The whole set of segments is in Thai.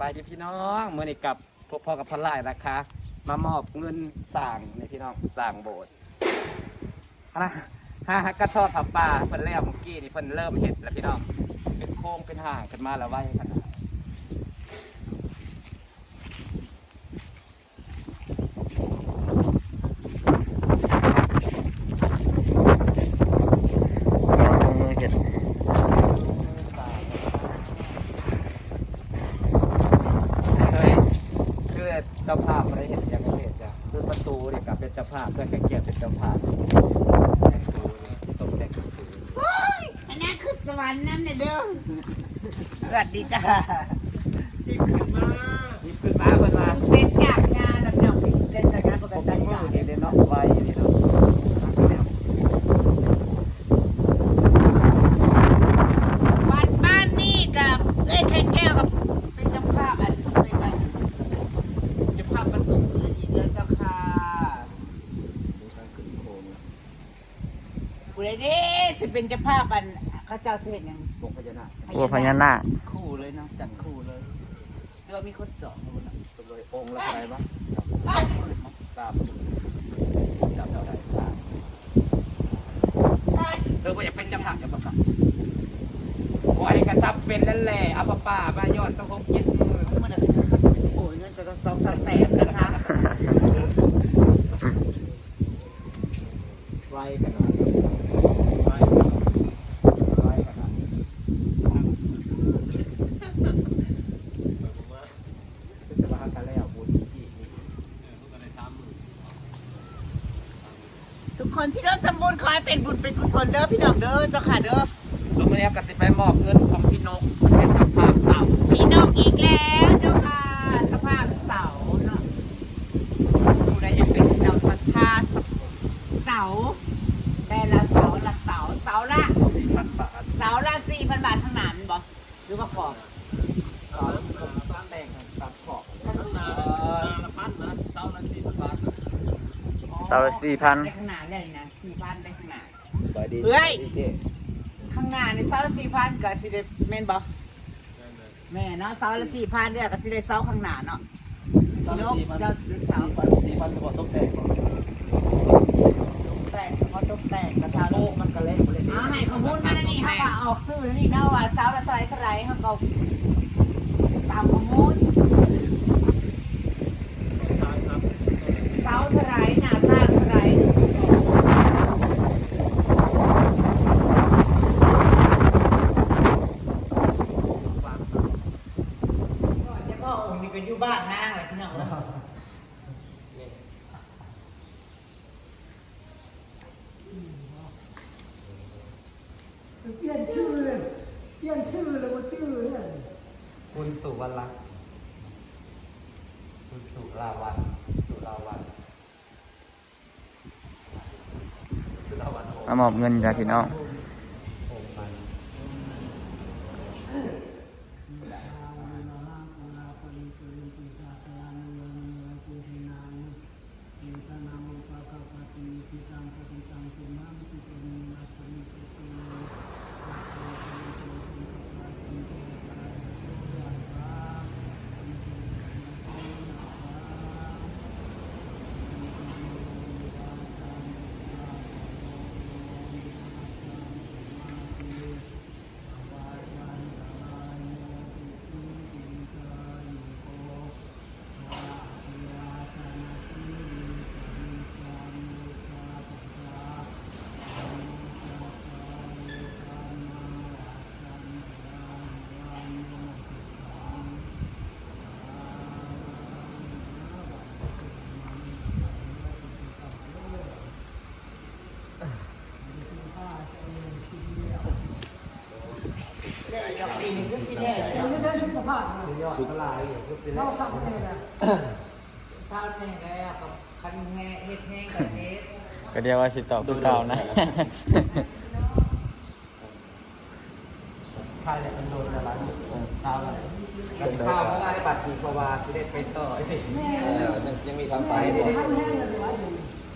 บายดีพี่น้องเมื่อนี้กับพวกพ่อกับพ่อไล่นะคะ มามอบเงินสั่งในพี่น้องสั่งโบสถ์นะห้าฮักกระทอดผับปลาเพิ่นแล้วเมื่อกี้นี่เพิ่นเริ่มเห็ดแล้วพี่น้อง เป็นโค้งเป็นห่างกันมาแล้วไว้ขนาด เห็ด เฮ้ยคือเจ้าภาพอะไรเห็นอย่างเห็นจ้ะคือประตูนี่กับเป็นเจ้าภาพเพื่อนเกียรติเป็นเจ้าภาพแต่งตูนี่ตกแต่งตู อันนี้ คือสวรรค์น้ำเนี่ยเด้อสวัสดีจ้าหยิบขึ้นมาเพิ่นมาเสร็จจากงานแล้วเนาะเสร็จจากงานปผกมติมือจ้านี่เด่นเนาะไว้นี่เนาะวัดบ้านนี่กับเอ้ยไข่แก้วกับเป็นเจ้าภาพอันเป็นอันเจ้าภาพประตูเลยอีกเลยเจ้าค่ะผู้ใดเด้สิเป็นเจ้าภาพอันเขาเจ้าเสร็จยังวงพญานาควัวพญานาคคู่เลยเนาะจัดคู่เลยเรือมีคนเจาะอยู่นะตัวเลยองค์ละเท่าไหร่บ้างสามจับเท่าไหร่สามเธอบ่อยากเป็นเจ้าภาพจะประกาศไว้กระซับเป็นแล้วแหละเอาป้าป้ามายอดต้องครบเจ็ดมือมันน่ะซื้อโอ้ยเงินแต่ก็สองสามแสนนะคะ ไว้กันหน่อยไว้ไว้กันหน่อยจะมาหากันแล้วบุญที่นี่ ทุกคนที่ เริ่มทำบุญขอให้เป็นบุญเป็นกุศลเด้อพี่น้องเด้อเจ้าค่ะเด้อลงมาแล้วก็สิไปมอบเงินของพี่นกเป็นทางภาพเสาพี่น้องอีกแล้วเจ้าค่ะสภาพเสาเนาะผู้ใดยังเป็นเจ้าศรัทธาเสาแต่ละเสาละเสาเสาละสี่พันบาทเสาละสี่พันบาททั้งนั้นบ่หรือว่าขอบเสาตั้งแต่งตามขอบเสาสี่พันได้ข้างหน้าเลยนะสี่พันได้ข้างหน้าส บายดีเฮ้ยดีเจข้างหน้านี่เสาละสี่พันกับสิเดแม่นบ่แม่เนาะเสาละสี่พันเนี่ยกับสิเดเสาข้างหน้าเนาะสามนกสี่พันเจ้าเสาสี่พันสี่พันกว่าต้องแต่งแต่งเขาตกแต่งกระทาโลลูกกมันก็เล็กเลยอ๋อให้ข้อมูลมาแล้วนี่เขาว่าออกซื้อแล้วนี่เนาะว่าเสาละเท่าไหรเท่าไหรเขาก็ตามข้อมูลเสาเท่าไหรหน้าตางเท่าไหรเฉพาะองค์นี้ก็อยู่บ้านนะพี่น้องเนาะ เปลี่ยนชื่อเลยเปลี่ยนชื่อเลยว่าชื่อเนี่ยคุณสุวรรณลักษณ์คุณสุราวัน สุราวันสุราวันมามอบเงินจากพี่น้ององ อกปีนึงก็สิได้มันไม่ได้สุขภาพนะยอดเท่าไหร่อย่างก็เป็นเราสั่งเองนะเศร้าแน่แล้วกับคันแห่เฮ็ดแห้งกับเฮ็ดก็เดียวว่าสิตอบคือเก่านะค่าเนี่ยมันโดนอะไรข้าวอะไรข้าวอะไรบัตรดีกวาสิได้ไปต่อยังมีทางไป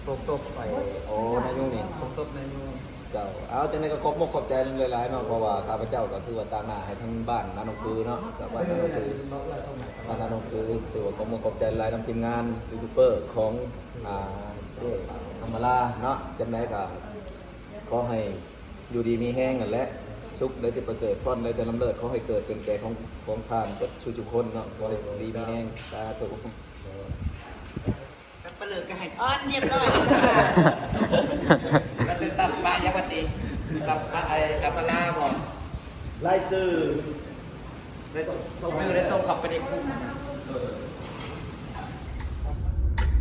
ไปเนี่ยท่านแห้งเลยว่าอยู่เตกศพไปโอ้นายยุ่งนี่ตกศพในยูเจ้าเอาจังไดก็ขอบมกขอบใจหลายๆเนาะเพราะว่าข้าพเจ้าก็คือว่าตามหน้าให้ทั้งบ้านนาหนองปือเนาะจากบ้านนาหนองปือบ้านนาหนองปือถือว่าขอบมกขอบใจหลายนำทีมงานยูทูบเบอร์ของอ่าเอ่อธรรมลาเนาะจังไดก็ขอให้อยู่ดีมีแห้งกันแหละชุกได้ที่ประเสริฐพรได้แต่ลำเลิศเขอให้เกิดเป็นแก่ของของทานก็ชูจุกคนเนาะขอให้ดีมีแห้งสาธุสั บปะเลอก็ให้อ้อนเรียบร้อยแล้วค่ะแล้วเป็นตับปะยักษ์ติตับปะไอ้กับปลาบอกไล่ซื้อได้ส่งมือได้ส่งขับไปในคุก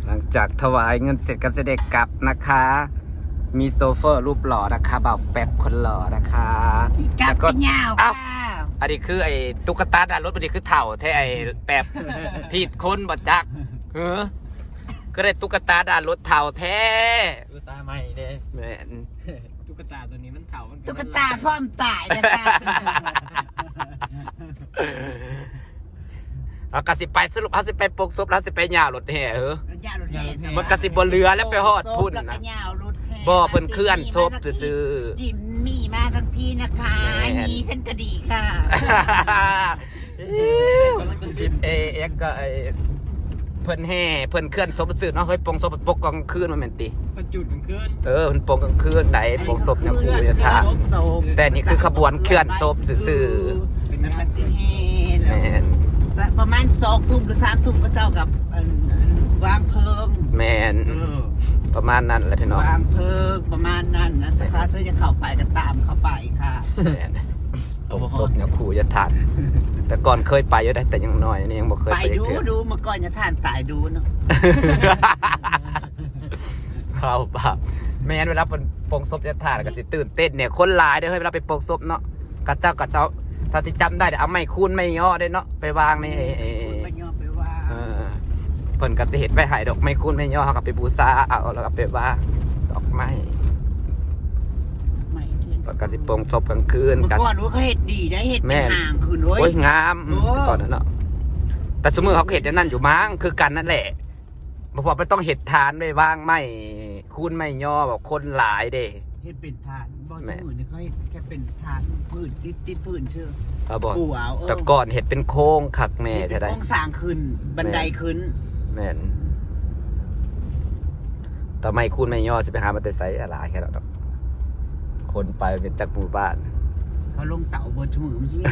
หลังจากถวายเงินเสร็จก็เสด็จกลับนะคะ มีโซเฟอร์รูปหล่อนะคะบ่าวแป๊บคนหล่อนะคะกลับแล้วก็ไปยาวเอ้าค่ะอันนี้คือไอ้ตุ๊กตาดานรถอันนี้คือเถ่าแท้ไอ้แป๊บผิดคนบ่จักเออ ก็ได้ตุ๊กตาดานรถเถ่าแท้ตุ๊กตาใหม่เด้แม่นตุ๊กตาตัวนี้มันเถ่ามันตุ๊กตาพร้อมตายเลยค่ะเอากระสิไปสรุปเอาสิไปปกศพแล้วสิไปหย่ารถแห่เออยาวรถแห่มันกระสิบนเรือแล้วไปฮอดพุ่นแล้วก็นะยาวรถแห่บ่เพิ่นเคลื่อนศพซื่อจิมมี่มาทั้งทีนะคะแม่นยีเส้นกระดีค่ะ เอเอ็กก็ไอ เพิ่นแห่เพิ่นเคลื่อนศพซื่อเนาะเฮ้ยปงศพปกกลางคืนมันแม่นติมันจุดมันขึ้นเออเพิ่นปงกลางคืนไหนปงศพเนี่ยกูจะถามแต่นี่คือขบวนเคลื่อนศพซื่อเป็นนักสิเฮๆแล้วแม่นสักประมาณสองทุ่มหรือสามทุ่มก็เจ้ากับอันอันวางเพลิงแม่นประมาณนั้นแหละพี่น้องวางเพลิงประมาณนั้นนะจ๊ะคะเธอจะเข้าไปก็ตามเข้าไปค่ะ แม่น ปงศพเนี่ยกูจะถามแต่ก่อนเคยไปอยู่ได้แต่ยังน้อยนี่ยังบ่เคยไปไปดูเทื่อดูเมื่อก่อนจะท่านตายดูเนาะเปล่าเปล่าแม่นเวลาเป็นปงศพจะถ่ายก็สิตื่นเต้นเนี่ยคนหลายเด้อเฮ้ยเวลาไปปงศพเนาะกระเจ้ากระเจ้าถ้าที่จำได้เดี๋ยวเอาไม้คูนไม่ย่อได้เนาะไปวางในไอ้ไอ้ไปยอมไปว่าเออเพิ่นก็สิเฮ็ดไปใหายดอกไม้คูนไม่ย่อเขาก็ไปบูชาเอาแล้วก็ไปวางดอกไม้ ไม่เที่ยงเพิ่นก็สิปงศพกลางคืนเมื่อก็ก่อนว่าเขาเห็ดดีได้เห็ดแม่เป็นห่างคืนโอ้โอ้ยยงามโอ้ตอนนั้นเนาะแต่สมมือเขาก็เฮ็ดอย่างนั้นอยู่มั้งคือกันนั่นแหละบ่พอไปต้องเฮ็ดทานไว้วางไม้คูนไม่ย่อแบบคนหลายเด้ เห็ดเป็นทานบ่แม่สมือนี่เขาเห็ดแค่เป็นทานพื้นติดติดพื้นเชื่อเอาบ่ปูเอาเออแต่ก่อนเห็ดเป็นโค้งคักแน่เห็ดเท่าเป็นไดโครงสร้างขึ้นบันไดขึ้นแม่นต่อไม่คุณไม่ย่อสิไปหามาแต่ไสอะไรแค่นั้นดอก คนไปเป็นจักหมู่บ้าน เขาลงเต่าบนชมือมันใช่ไหม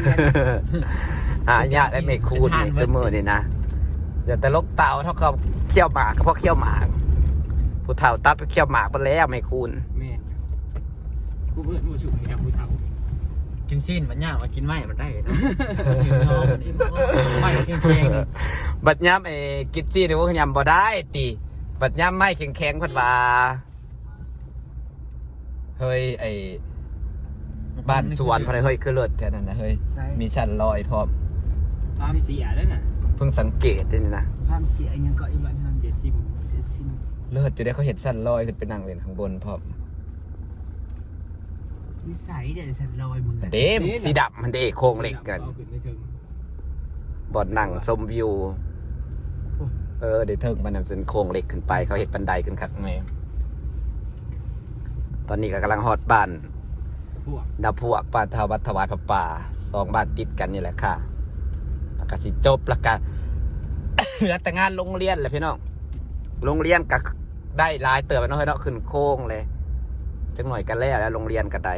หายากได้ไม่คูณในเสมอนี่นะอย่าแต่ลกเต่าเท่ากับเขี้ยวหมากก็เพราะเขี้ยวหมากผู้เฒ่าตัดไปเขี้ยวหมากไปแล้วไม่คูณแม่นกูเพื่อนกูฉุกแกกูเถ่ากินสิ้นมันยากมากินไม้มันได้เนาะไม่กินแข็งบัดย้ำไอ้กิจจี้นี่ว่าขยำบ่ได้ติบัดย้ำไม่แข็งแข็งๆเพัดว่า เฮ้ยไอ้บ้านสวนพะไรเฮ้ยคือเลิศแค่นั้นนะเฮ้ยใช่มีชั้นลอยพร้อมความเสียแล้วน่ะเพิ่งสังเกตนี่นะความเสียยังก็อีบันทันเสียซิมเสียซิมเลิศอยู่ได้เขาเห็นชั้นลอยขึ้นไปนั่งเล่นข้างบนพร้อมนิสัยเดี๋ยวฉันลอยมึงอะเด้มสีดำมันเด้โครงเหล็กกันเอาขึ้นไม่ถึงบอนนั่งชมวิว เออเดี๋ยวเทิงมันนำเส้นโครงเหล็กขึ้นไป เขาเห็นบันไดขึ้นขักแม่ ตอนนี้ก็กำลังฮอดบ้านพวกดาพวกป้านทาวัดถวายพระป่าสองบ้านติดกันนี่แหละค่ะแล้วก็สิจบแล้วก็เหลือแต่งานโรงเรียนแหละพี่น้องโรงเรียนก็ได้หลายเติบไปเนาะเฮ้ยเนาะขึ้นโค้งเลยจังหน่อยกันแล้วแล้วโรงเรียนก็ได้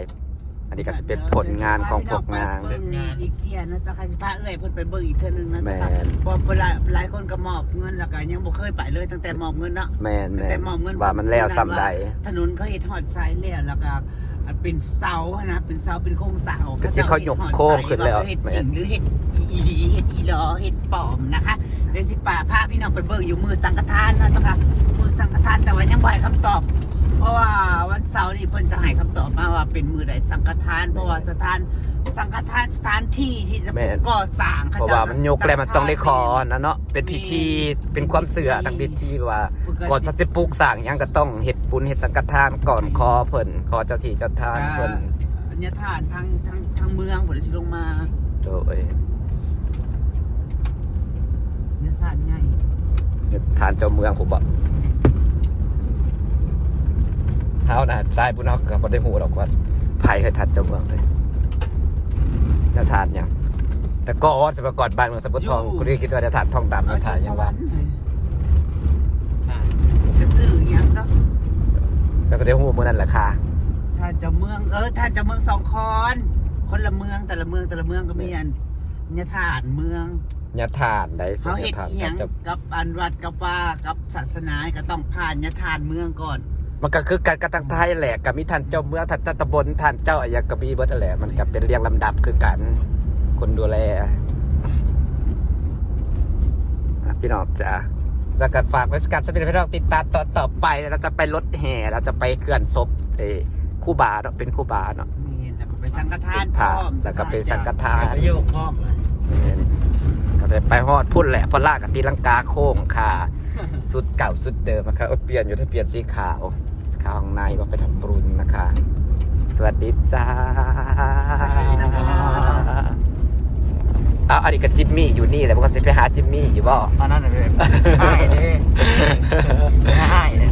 อันนี้ก็สิเป็นผลงานของพวกนางเบิ่อีเกียนะจ๊ะค่ะสิพาเอ้ยเพิ่นไปเบิ่งอีกเทื่อนึงนะจ๊ะค่ะแม่นเพอหลายหลายคนก็มอบเงินแล้วก็ยังบ่เคยไปเลยตั้งแต่มอบเงินเนาะแม่นแม่แต่นมอบเงินว่ามันแล้วซ้ำใดถนนเขาเฮ็ดฮอดไซด์แล้วแล้วก็เป็นเสาอะนะเป็นเสาเป็นโครงเสาแต่ที่เขายกโค้งขึ้นแล้วว่าเฮ็ดจริงหรือเฮ็ดอีดีเฮ็ดอีหลอเฮ็ดปลอมนะคะเดี๋ยวสิป่าพาพี่น้องไปเบิ่งอยู่มือสังฆทานนะจ๊ะค่ะมือสังฆทานแต่ว่ายังบ่ให้คำตอบ เป็นมือใดสังฆทานเพราะว่าสถานสังฆทานสถานที่ที่จะแม่น ก่อสร้างเพราะว่ามันยกแล้วมันต้องได้ขอนะเนาะเป็นพิธีเป็นความเสื่อทั้งพิธีว่าก่อนจะสิปลูกสร้างหยังก็ต้องเฮ็ดบุญเฮ็ดสังฆทานก่อนขอเพิ่นขอเจ้าที่เจ้าทานเพิ่นอัญญาทานทางทางทางเมืองผมสิลงมาโดยอัญญาทานใหญ่ทานเจ้าเมืองผมบอก เฮานะทรายบุญเฮาก็บ่ได้ฮู้หรอกว่าไผเคยทัดเจ้าเมืองเลยแล้วทานหยังแต่ก็ออสมัยก่อนบ้านเมืองสะพุทองกูได้คิดว่าจะทานทองดำแล้วทานหยังว่าเป็นชื่ออหยังเนาะก็จะได้ฮู้มื้อนั้นแหละค่ะท่านเจ้าเมืองเออท่านเจ้าเมืองสองคอนคนละเมืองแต่ละเมืองแต่ละเมืองก็มีอันเนี่ยฐานเมืองญาทานได้เขาเห็ดทานอีหยังจะกับอันวัดกับว่ากับศาสนาก็ต้องผ่านเนี่ยฐานเมืองก่อน มันก็คือการกระทังไทยแหละก็มีท่านเจ้าเมืองท่านเจ้าตำบลท่านเจ้าอายกบีเบิดนั่นแหละมันก็เป็นเรียงลำดับคือกัน คนดูแลอะพี่น้องจ้ะจะกัดฝากไว้สกัดสปินพี่น้องติดตามต่อต่อไปเราจะไปรถแห่เราจะไปเคลื่อนศพเออคู่บาเนาะเป็นคู่บาเนาะมีแต่ก็ไปสังฆทานเป็นพทาร้อมแล้วก็เป็นสังฆทานไปโยกพร้อมเลยก็จะไปฮอดพุ่นแหละเพอลากกับตีลังกาโค้งค่ะ สุดเก่าสุดเดิมนะคะเออเปลี่ยนอยู่ถ้าเปลี่ยนสีขาวสีขาวข้างในว่าไปทำบุญนะคะ สวัสดีจ้าเอาอันนี้กับจิมมี่อยู่นี่แหละมันก็สิไปหาจิมมี่อยู่บ่ตอนนั้นน่ะเว้ยใช่เด้